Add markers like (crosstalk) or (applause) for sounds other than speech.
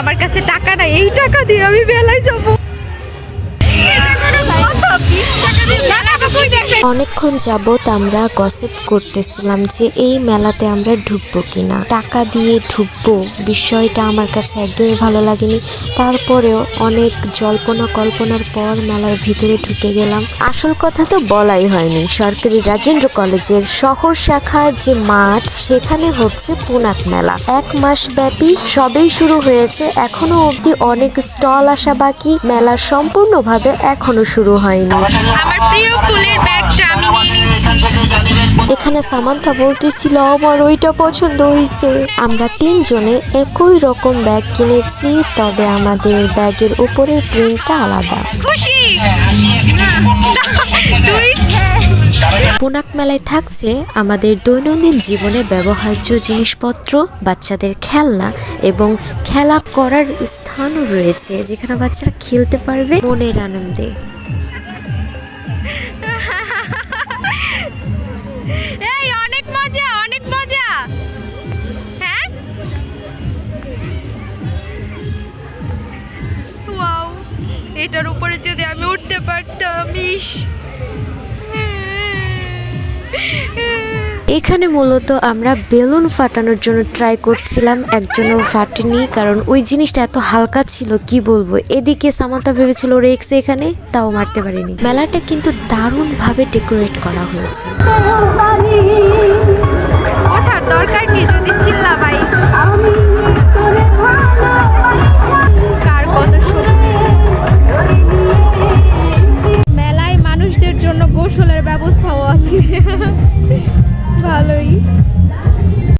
আমার কাছে টাকা নাই এই টাকা দিয়ে আমি বেলায় যাব। অনেকক্ষণ যাবত আমরা গসিপ করতেছিলাম যে এই মেলাতে আমরা ঢুকবো কিনা। টাকা দিয়ে ঢুকবো, বিষয়টা আমার কাছে একদমই ভালো লাগেনি। তারপরেও অনেক জল্পনা কল্পনার পর মেলার ভিতরে ঢুকে গেলাম। আসল কথা তো বলাই হয়নি। সরকারি রাজেন্দ্র কলেজের শহর শাখার যে মাঠ, সেখানে হচ্ছে পুনাক মেলা। এক মাস ব্যাপী সবেই শুরু হয়েছে। এখনও অবধি অনেক স্টল আসা বাকি। মেলা সম্পূর্ণভাবে এখনও শুরু হয়নি। আমার প্রিয় ফুলের ব্যাগটা আমি নিয়ে নিচ্ছি এখানে সামান্থা বলতেছিল আমার ওইটা পছন্দ হয়েছে আমরা তিনজনে একই রকম ব্যাগ কিনেছি তবে আমাদের ব্যাগের উপরের প্রিন্টটা আলাদা। খুশি? তুই? মেলায় থাকছে আমাদের দৈনন্দিন জীবনে ব্যবহার্য জিনিসপত্র বাচ্চাদের খেলনা এবং খেলা করার স্থানও রয়েছে যেখানে বাচ্চারা খেলতে পারবে মনের আনন্দে। এটার উপরে যদি আমি উঠতে পারতাম ইস। এখানে মূলত আমরা বেলুন ফাটানোর জন্য ট্রাই করছিলাম একজনের ফাটেনি কারণ ওই জিনিসটা এত হালকা ছিল কি বলব? এদিকে সামান্তা ভেবেছিল রেক্স এখানে তাও মারতে পারিনি। মেলাটা কিন্তু দারুণভাবে ডেকোরেট করা হয়েছে। (laughs) ভালোই।